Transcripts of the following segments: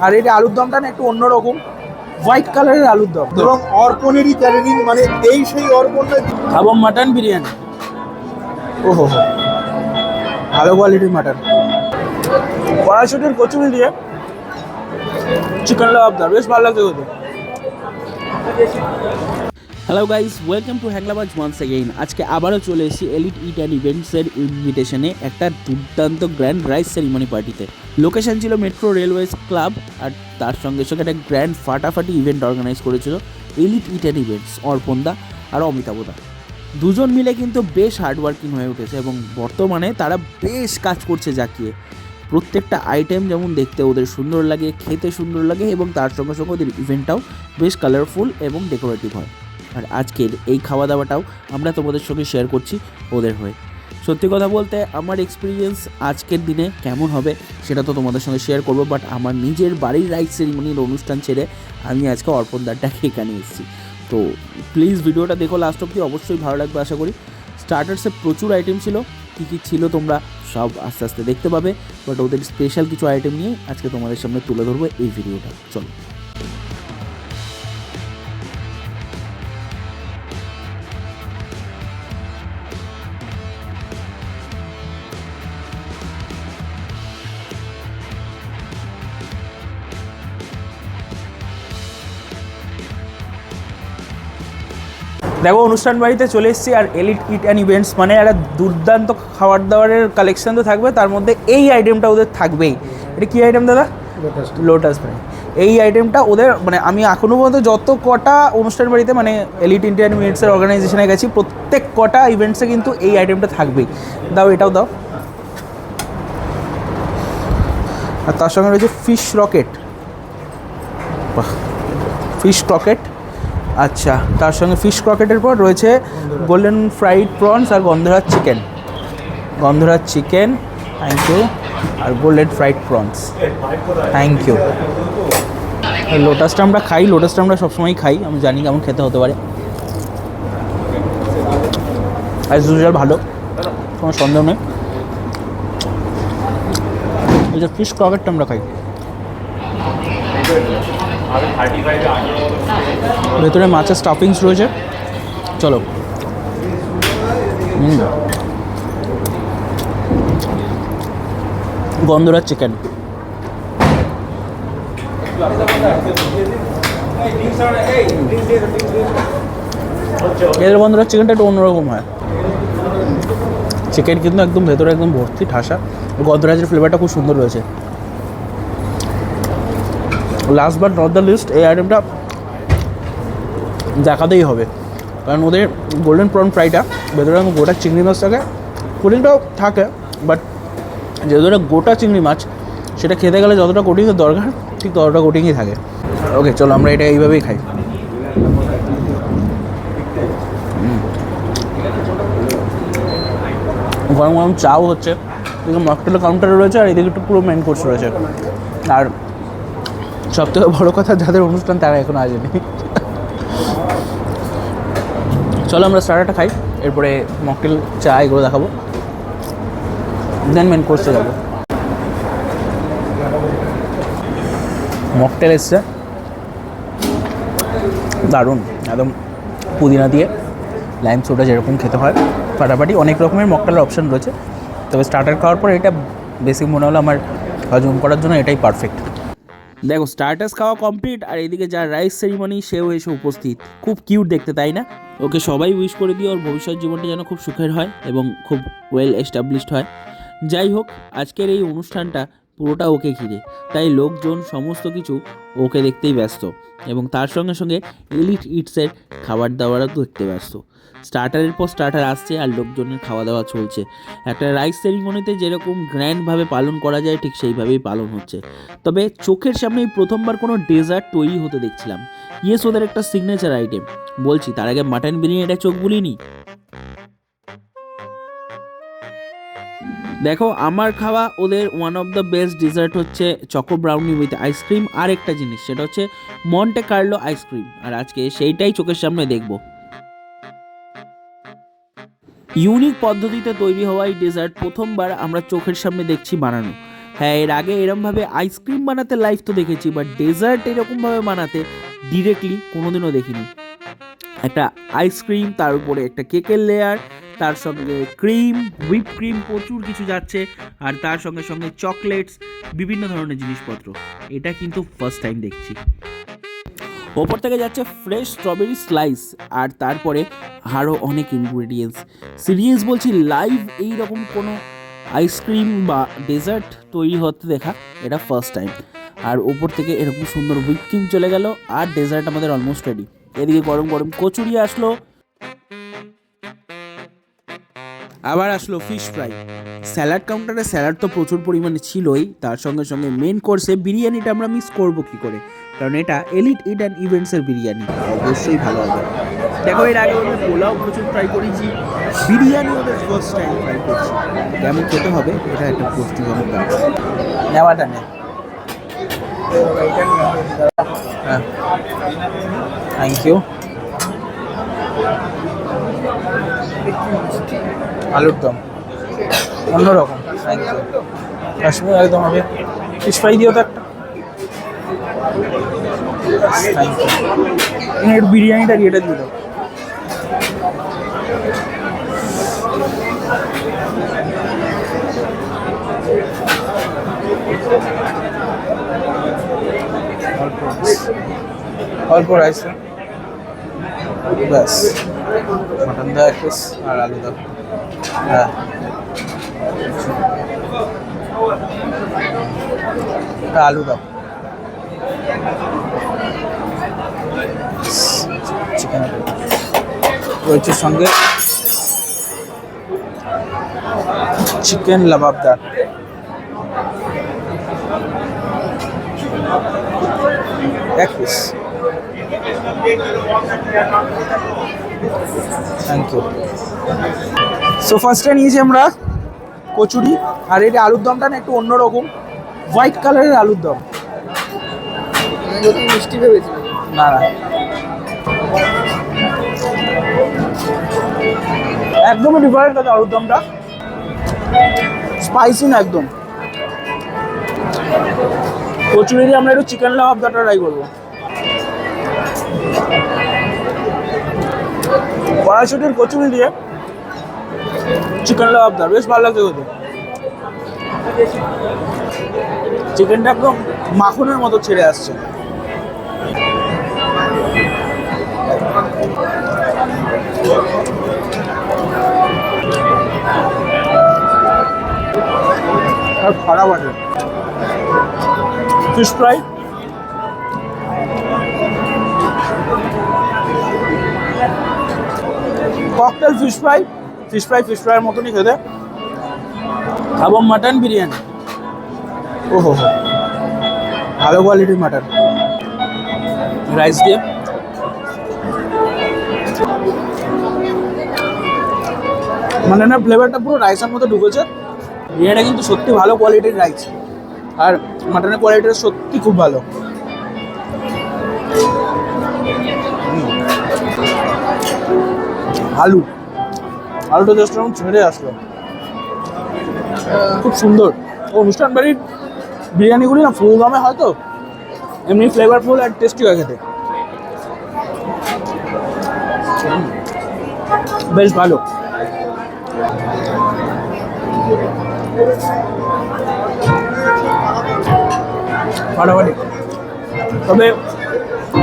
আর এটা আলুর দমটা না একটু অন্যরকম হোয়াইট কালারের আলুর দম। এবং অর্পণেরই ক্যাটারিং মানে এই সেই অর্পণটা খাব মাটন বিরিয়ানি। ওহো হো। ভালো কোয়ালিটির মাটন কড়াশুটির কচুরি দিয়ে চিকেন লাভাবদার বেশ ভালো লাগছে hello guys welcome to হ্যাংলাবাজ once again আজকে আবারও চলে এসেছি এলিট ইট অ্যান্ড ইভেন্টসের ইনভিটেশনে একটা দুর্দান্ত গ্র্যান্ড রাইস সেরিমনি পার্টিতে লোকেশন ছিল মেট্রো রেলওয়েজ ক্লাব আর তার সঙ্গে সঙ্গে একটা গ্র্যান্ড ফাটাফাটি ইভেন্ট অর্গানাইজ করেছিল এলিট ইট অ্যান্ড ইভেন্টস অর্পণদা আর অমিতাভদা দুজন মিলে কিন্তু বেশ হার্ডওয়ার্কিং হয়ে উঠেছে এবং বর্তমানে তারা বেশ কাজ করছে জাকিয়ে। প্রত্যেকটা আইটেম যেমন দেখতে ওদের সুন্দর লাগে, খেতে সুন্দর লাগে এবং তার সঙ্গে সঙ্গে ওদের ইভেন্টটাও বেশ কালারফুল এবং ডেকোরেটিভ হয়। আর আজকের এই খাওয়া দাওয়াটাও আমরা তোমাদের সঙ্গে শেয়ার করছি ওদের হয়ে। সত্যি কথা বলতে আমার এক্সপিরিয়েন্স আজকের দিনে কেমন হবে সেটা তো তোমাদের সঙ্গে শেয়ার করব বাট আমার নিজের বাড়ির রাইট সেরিমনির অনুষ্ঠান ছেড়ে আমি আজকে অর্পণ অর্পণদারটাকে এখানে এসেছি। তো প্লিজ ভিডিওটা দেখো লাস্ট অব্দি অবশ্যই ভালো লাগবে আশা করি। স্টার্টার্সে প্রচুর আইটেম ছিল, কী কী ছিল তোমরা সব আস্তে আস্তে দেখতে পাবে বাট ওদের স্পেশাল কিছু আইটেম নিয়ে আজকে তোমাদের সামনে তুলে ধরবো এই ভিডিওটা চলো। দেখো অনুষ্ঠান বাড়িতে চলে এসেছি আর এলিট ইট অ্যান্ড ইভেন্টস মানে একটা দুর্দান্ত খাবার দাবারের কালেকশন তো থাকবে তার মধ্যে এই আইটেমটা ওদের থাকবেই। এটা কী আইটেম দাদা? লোটাস ফ্রাই এই আইটেমটা ওদের মানে আমি এখনও পর্যন্ত যত কটা অনুষ্ঠান বাড়িতে মানে এলিট ইন্ডিয়ান ইভেন্টসের অর্গানাইজেশনে গেছি প্রত্যেক কটা ইভেন্টসে কিন্তু এই আইটেমটা থাকবেই। দাও এটাও দাও। আর তার সঙ্গে রয়েছে ফিশ রকেট বাহ ফিশ ক্রকেট আচ্ছা তার সঙ্গে ফিশ ক্রকেটের পর রয়েছে golden fried prawns R gondhoraj chicken gondhoraj chicken thank you R golden fried prawns thank you লোটাসটা আমরা খাই লোটাসটা আমরা সবসময় খাই, আমি জানি কেমন খেতে হতে পারে। অ্যাজ ইউজুয়াল ভালো, কোনো সন্দেহ নেই। যে ফিশ ক্রকেটটা আমরা খাই। ভেতরে মাছের স্টাফিংস রয়েছে। চলো। গন্ধরাজ চিকেন এদের গন্ধরাজ চিকেনটা একটু অন্যরকম হয়। চিকেন কিন্তু একদম ভেতরে একদম ভর্তি ঠাসা। গন্ধরাজের ফ্লেভারটা খুব সুন্দর রয়েছে। Last but not the least এই আইটেমটা দেখাতেই হবে। কারণ ওদের গোল্ডেন প্রন ফ্রাইটা ভেতরে গোটা চিংড়ি মাছ থাকে কোটিংটাও থাকে বাট যেহেতু গোটা চিংড়ি মাছ, সেটা খেতে গেলে যতটা কোটিংয়ের দরকার, ঠিক ততটা কোটিংই থাকে। ওকে চলো আমরা এটা এইভাবেই খাই। গরম গরম চাও হচ্ছে। এদিকে মকটেলের কাউন্টারে রয়েছে, আর এদিকে একটু পুরো মেন কোর্স রয়েছে। আর সব থেকে বড়ো কথা, যাদের অনুষ্ঠান তারা এখনও আসেনি। চলো আমরা স্টার্টারটা খাই, এরপরে মকটেল, চা, এগুলো দেখাবো। দেন মেন কোর্সে যাব। মকটেল এসছে। দারুণ, একদম পুদিনা দিয়ে লাইম সোডা যেরকম খেতে হয়। ফাটাফাটি অনেক রকমের মকটেলের অপশান রয়েছে। তবে স্টার্টার খাওয়ার পর এটা বেশি মনে হলো আমার হজম করার জন্য এটাই পারফেক্ট দেখো স্টার্টাস খাওয়া কমপ্লিট আর এদিকে যার রাইস সেরিমনি সেও এসে উপস্থিত। খুব কিউট দেখতে, তাই না? ওকে সবাই উইশ করে দিয়ে ওর ভবিষ্যৎ জীবনটা যেন খুব সুখের হয় এবং খুব ওয়েল এস্টাবলিশড হয়। যাই হোক, আজকের এই অনুষ্ঠানটা পুরোটা ওকে ঘিরে। তাই লোকজন, সমস্ত কিছু ওকে দেখতেই ব্যস্ত এবং তার সঙ্গে সঙ্গে এলিট ইটসের খাবার দাবারও দেখতে ব্যস্ত। স্টার্টারের পর স্টার্টার আসছে আর লোকজনের খাওয়া দাওয়া চলছে। একটা রাইস সেরিমনিতে যেরকম গ্র্যান্ডভাবে পালন করা যায়, ঠিক সেইভাবেই পালন হচ্ছে। তবে চোখের সামনে এই প্রথমবার কোনো ডেজার্ট তৈরি হতে দেখছিলাম। ইয়েস ওদের একটা সিগনেচার আইটেম বলছি, তার আগে মাটন বিরিয়ানিটা চোখ বুলিনি? দেখো, আমার খাওয়া ওদের one of the best dessert হচ্ছে choco brownie with ice cream আর একটা জিনিস, সেটা হচ্ছে মন্টে কার্লো আইসক্রিম আর আজকে সেইটাই চোখের সামনে দেখব। ইউনিক পদ্ধতিতে তৈরি হওয়া এই ডেজার্ট প্রথমবার আমরা চোখের সামনে দেখছি বানানো। হ্যাঁ এর আগে এরমভাবে আইসক্রিম বানাতে লাইভ তো দেখেছি বাট ডেজার্ট এরকমভাবে বানাতে ডিরেক্টলি কোনোদিনও দেখিনি। একটা আইসক্রিম তার উপরে একটা কেকের লেয়ার তার সঙ্গে ক্রিম হুইপ ক্রিম প্রচুর কিছু যাচ্ছে, আর তার সঙ্গে সঙ্গে চকলেটস বিভিন্ন ধরনের জিনিসপত্র। এটা কিন্তু ফার্স্ট টাইম দেখছি। ওপর থেকে যাচ্ছে ফ্রেশ স্ট্রবেরি স্লাইস আর তারপরে আরও অনেক ইনগ্রেডিয়েন্টস সিরিয়াস বলছি লাইভ এই রকম কোনো আইসক্রিম বা ডেজার্ট তৈরি হতে দেখা, এটা ফার্স্ট টাইম আর ওপর থেকে এরকম সুন্দর হুইপ ক্রিম চলে গেল, আর ডেজার্ট আমাদের অলমোস্ট রেডি এদিকে গরম গরম কচুরি আসলো আবার আসলো ফিশ ফ্রাই স্যালাড কাউন্টারে স্যালাড তো প্রচুর পরিমাণে ছিলই, তার সঙ্গে সঙ্গে মেন কোর্সে বিরিয়ানিটা আমরা মিস করব কী করে? কারণ এটা এলিট ইট অ্যান্ড ইভেন্টসের বিরিয়ানি। অবশ্যই ভালো হবে। দেখো, এর আগে ওদের পোলাও প্রচুর ট্রাই করেছি, বিরিয়ানি ওদের ফার্স্ট টাইম ট্রাই করছি। কেমন খেতে হবে, এটা একটা পুষ্টিজনক ব্যাপার। নেওয়াটা নেই থ্যাংক ইউ আলুর দম। অন্যরকম। কাশ্মীর একদম হবে। ফিশ ফ্রাই দিও তো একটা। একটু বিরিয়ানিটা দিয়ে এটা দিয়ে দাও। অল্প অল্প রাইস ব্যাস। মটন দাও এক পিস আর আলু দাও হ্যাঁ। আলু দাও। চিকেন রয়েছে সঙ্গে চিকেন লাবাবদার এক পিস। থ্যাংক ইউ সো ফার্স্টে নিয়েছি আমরা কচুরি, আর এটা আলুর দমটা না একটু অন্যরকম। হোয়াইট কালারের আলুর দম। মিষ্টি ভেবেছি না না। একদমই ডিফারেন্ট আছে আলুর দমটা। স্পাইসি না একদম। কচুরি দিয়ে আমরা একটু চিকেন লাভাবদাটা ট্রাই করব। কড়াইশুটির কচুরি দিয়ে চিকেন লাভাবদার বেশ ভালো লাগছে খেতে। চিকেনটা একদম মাখনের মতো ছেড়ে আসছে। আর খারাপ আছে। Fish fry cocktail fish fry fish fry fish ফ্রাইয়ের মতনই খেতে। এবং মাটন বিরিয়ানি। ওহো হো ভালো কোয়ালিটির মাটন রাইস দিয়ে। মানে না ফ্লেভারটা পুরো রাইসের মতো ঢুকেছে। বিরিয়ানিটা কিন্তু সত্যি ভালো কোয়ালিটির রাইস আর মাটনের কোয়ালিটিটা সত্যি খুব ভালো। আলু। আলুটা জাস্ট এরকম ছেড়ে আসলো। খুব সুন্দর। অনুষ্ঠান বাড়ির বিরিয়ানিগুলি না ফুল দামে হয়তো এমনি ফ্লেভারফুল আর টেস্টি হয় খেতে। বেশ ভালো। ফাটাফাটি। তবে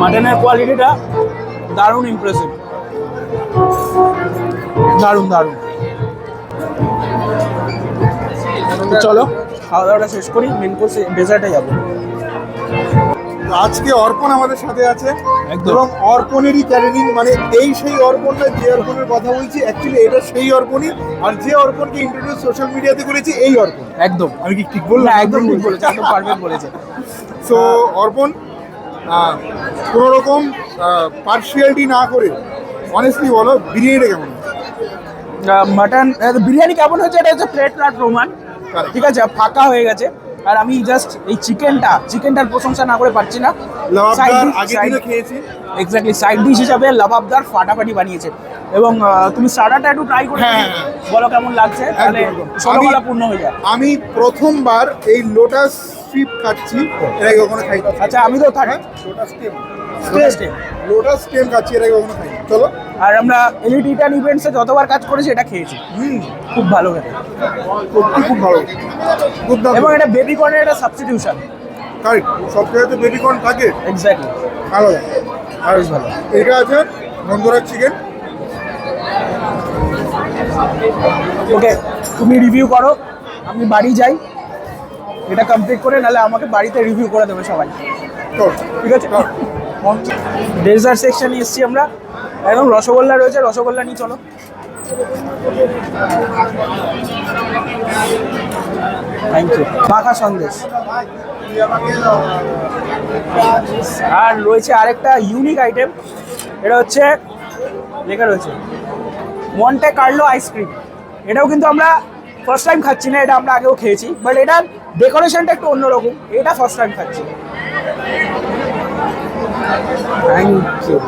মাটনের কোয়ালিটিটা দারুণ ইমপ্রেসিভ দারুণ দারুণ। চলো খাওয়া দাওয়াটা শেষ করি মেন কোর্সে ডেজার্টে যাব। আজকে অর্পণ আমাদের সাথে আছে। একদম। এবং অর্পণেরই ক্যারেনিং মানে এই সেই অর্পণটা যে অর্পণের কথা বলছি অ্যাকচুয়ালি এটা সেই অর্পণই। আর যে অর্পণকে ইন্ট্রোডিউস সোশ্যাল মিডিয়াতে করেছি এই অর্পণ। একদম। আমি কি ঠিক বললাম? একদম ঠিক বলেছে একদম পারফেক্ট বলেছে। সো অর্পণ কোনো রকম পার্সিয়ালিটি না করে অনেস্টলি বলো বিরিয়ানিটা কেমন? মাটন বিরিয়ানি কেমন হয়েছে? এটা হচ্ছে প্লেট নট রোমান ঠিক আছে ফাঁকা হয়ে গেছে। আর আমি জাস্ট এই চিকেনটা চিকেনটার প্রশংসা না করে পারছি না। লাভাবদার এক্স্যাক্টলি সাইড ডিশ হিসাবে লাবাবদার ফাটাফাটি বানিয়েছে। এবং তুমি সারাটা একটু ট্রাই করে হ্যাঁ, দেখো। হ্যাঁ। বলো কেমন লাগছে? তাহলে। আমি- পূর্ণ হয়ে যায়। আমি প্রথমবার এই লোটাস স্ট্রিপ খাচ্ছি। এর আগে কখনো খাই আচ্ছা আমি তো থাকি। লোটাস স্টেম লোটাস স্টেম খাচ্ছি এর আগে কখনো খাই চলো। আর আমরা এলিট ইটান ইভেন্টসে যতবার কাজ করেছি এটা খেয়েছি। খুব ভালো খেতে। সত্যি খুব ভালো। খুব দাম এবং এটা বেবি কর্নের একটা সাবস্টিটিউশন কারেক্ট সব জায়গাতে বেবি কর্ন থাকে? এক্স্যাক্টলি আলাদা আর ভালো। এটা আছে নন্দরাজ চিকেন ওকে তুমি রিভিউ করো। আমি বাড়ি যাই। এটা কমপ্লিট করে নাহলে আমাকে বাড়িতে রিভিউ করে দেবে সবাই। ঠিক আছে? ডেজার্ট সেকশনে এসেছি আমরা। একদম রসগোল্লা রয়েছে, রসগোল্লা নিয়ে চলো। থ্যাংক ইউ মাখা সন্দেশ। আর রয়েছে আরেকটা ইউনিক আইটেম এটা হচ্ছে, লেখা রয়েছে মন্টে কার্লো আইসক্রিম এটাও কিন্তু আমরা ফার্স্ট টাইম খাচ্ছি না, এটা আমরা আগেও খেয়েছি বাট এটার ডেকোরেশনটা একটু অন্যরকম। এটা ফার্স্ট টাইম খাচ্ছি। থ্যাংক ইউ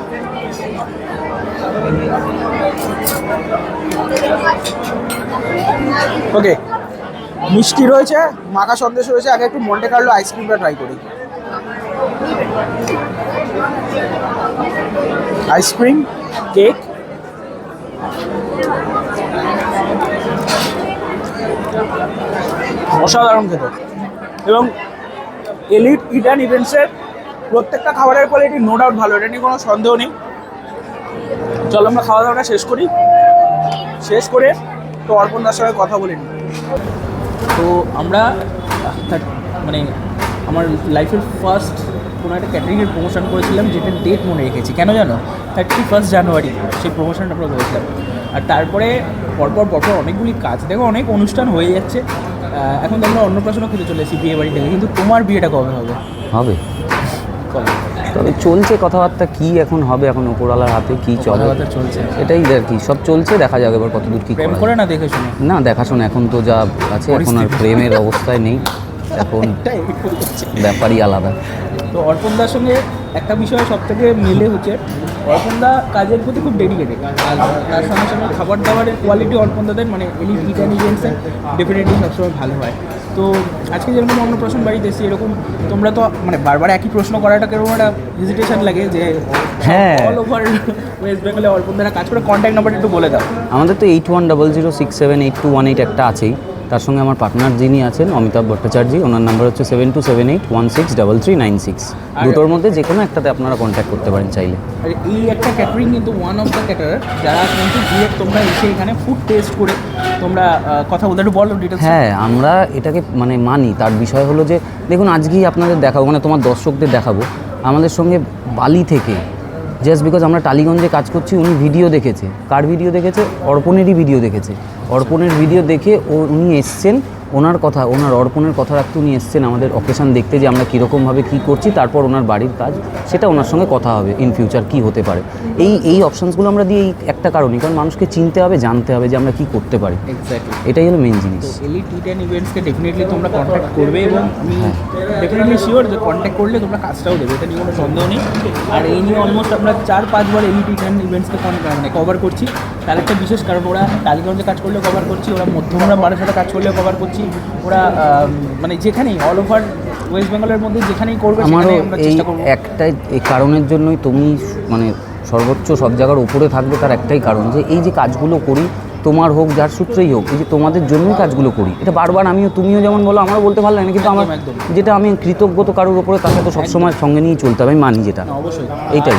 ওকে মিষ্টি রয়েছে, মাখা সন্দেশ রয়েছে, আগে একটু মন্টে কার্লো আইসক্রিমটা ট্রাই করি। আইসক্রিম কেক অসাধারণ খেতে। এবং এলিট ইটান ইভেন্টসের প্রত্যেকটা খাবারের কোয়ালিটি নো ডাউট ভালো, এটা নিয়ে কোনো সন্দেহ নেই। চলো আমরা খাওয়া দাওয়াটা শেষ করি। শেষ করে তো অর্পণ অর্পণদার সঙ্গে কথা বলে নিই। তো আমরা মানে আমার লাইফের ফার্স্ট কোনো একটা ক্যাটারিংয়ের প্রমোশন করেছিলাম যেটার ডেট মনে রেখেছি। কেন জানো? থার্টি ফার্স্ট জানুয়ারি সেই প্রমোশনটা আমরা করেছিলাম। আর তারপরে পরপর পরপর অনেকগুলি কাজ, দেখো অনেক অনুষ্ঠান হয়ে যাচ্ছে। এখন তো আমরা অন্নপ্রাশনও খেতে চলে এসেছি বিয়ে বাড়ি থেকে কিন্তু তোমার বিয়েটা কবে হবে? হবে। তবে চলছে কথাবার্তা কি এখন হবে এখন উপরওয়ালার হাতে কি চলে? চলছে। এটাই আর কি সব চলছে দেখা যাবে এবার কতদূর কি করে না দেখে শুনে? না দেখাশোনা এখন তো যা আছে এখন আর প্রেমের অবস্থায় নেই। এখন ব্যাপারই আলাদা। তো অর্পণদার সঙ্গে একটা বিষয় সব থেকে মিলে হচ্ছে অর্পণদা কাজের প্রতি খুব ডেডিকেটেড আর তার সঙ্গে সঙ্গে খাবার দাবারের কোয়ালিটি অর্পণদাদের মানে এলি ইটান ডেফিনেটলি সবসময় ভালো হয়। তো আজকে যেরকম অন্নপ্রাশন বাড়িতে এসেছি এরকম তোমরা তো মানে বারবার একই প্রশ্ন করাটা কেরকম একটা হেজিটেশন লাগে যে হ্যাঁ। অল ওভার ওয়েস্ট বেঙ্গলে অর্পণদারা কাজ করে কন্ট্যাক্ট নাম্বার একটু বলে দাও। আমাদের তো eight one double zero six seven eight two one eight একটা আছেই। তার সঙ্গে আমার পার্টনার যিনি আছেন অমিতাভ ভট্টাচার্য ওনার নাম্বার হচ্ছে seven two seven eight one six double three nine six দুটোর মধ্যে যে কোনো একটাতে আপনারা কন্ট্যাক্ট করতে পারেন চাইলে। আর এই একটা ক্যাটারিং কিন্তু ওয়ান অফ দ্য ক্যাটারার যারা কিন্তু গিয়ে তোমরা এসে এখানে ফুড টেস্ট করে তোমরা কথা বলতে একটু বলো হ্যাঁ আমরা এটাকে মানে মানি। তার বিষয় হলো যে, দেখুন, আজকেই আপনাদের দেখাবো মানে তোমার দর্শকদের দেখাবো। আমাদের সঙ্গে বালি থেকে জাস্ট বিকজ আমরা টালিগঞ্জে কাজ করছি, উনি ভিডিও দেখেছে। কার ভিডিও দেখেছে? অর্পণেরই ভিডিও দেখেছে। অর্পণের ভিডিও দেখে ও, উনি এসছেন ওনার কথা ওনার অর্পণের কথা রাখতে উনি এসছেন আমাদের অকেশন দেখতে যে আমরা কীরকমভাবে কী করছি তারপর ওনার বাড়ির কাজ সেটা ওনার সঙ্গে কথা হবে ইন ফিউচার কী হতে পারে। এই এই অপশানসগুলো আমরা দিয়ে একটা কারণই কারণ মানুষকে চিনতে হবে জানতে হবে যে আমরা কী করতে পারি। এটাই হলো মেন জিনিস। এলি টি টেন ইভেন্টসকে ডেফিনেটলি তোমরা কন্ট্যাক্ট করবে এবং। ডেফিনেটলি শিওর যে কন্ট্যাক্ট করলে তোমরা কাজটাও দেবে এটা নিয়ে কোনো সন্দেহ নেই। আর এই নিয়ে অলমোস্ট আমরা চার পাঁচবার এলি টি টেন ইভেন্টসকে মানে কভার করছি। তার একটা বিশেষ কারণ ওরা টালিগঞ্জে কাজ করলেও কভার করছি ওরা মধ্যমরা বারাসাতে কাজ করলেও কভার করছি। ওরা মানে যেখানেই অল ওভার ওয়েস্ট বেঙ্গলের মধ্যে যেখানেই করবে আমারও আমরা এই চেষ্টা করব। একটাই এই কারণের জন্যই তুমি মানে সর্বোচ্চ সব জায়গার উপরে থাকবে তার একটাই কারণ যে এই যে কাজগুলো করি তোমার হোক যার সূত্রেই হোক এই যে তোমাদের জন্যই কাজগুলো করি এটা বারবার আমিও তুমিও যেমন বলো আমারও বলতে ভালো লাগে না কিন্তু আমার। যেটা আমি কৃতজ্ঞ তো কারোর উপরে তাকে তো সবসময় সঙ্গে নিয়েই চলতে হবে আমি মানি যেটা। অবশ্যই। এইটাই।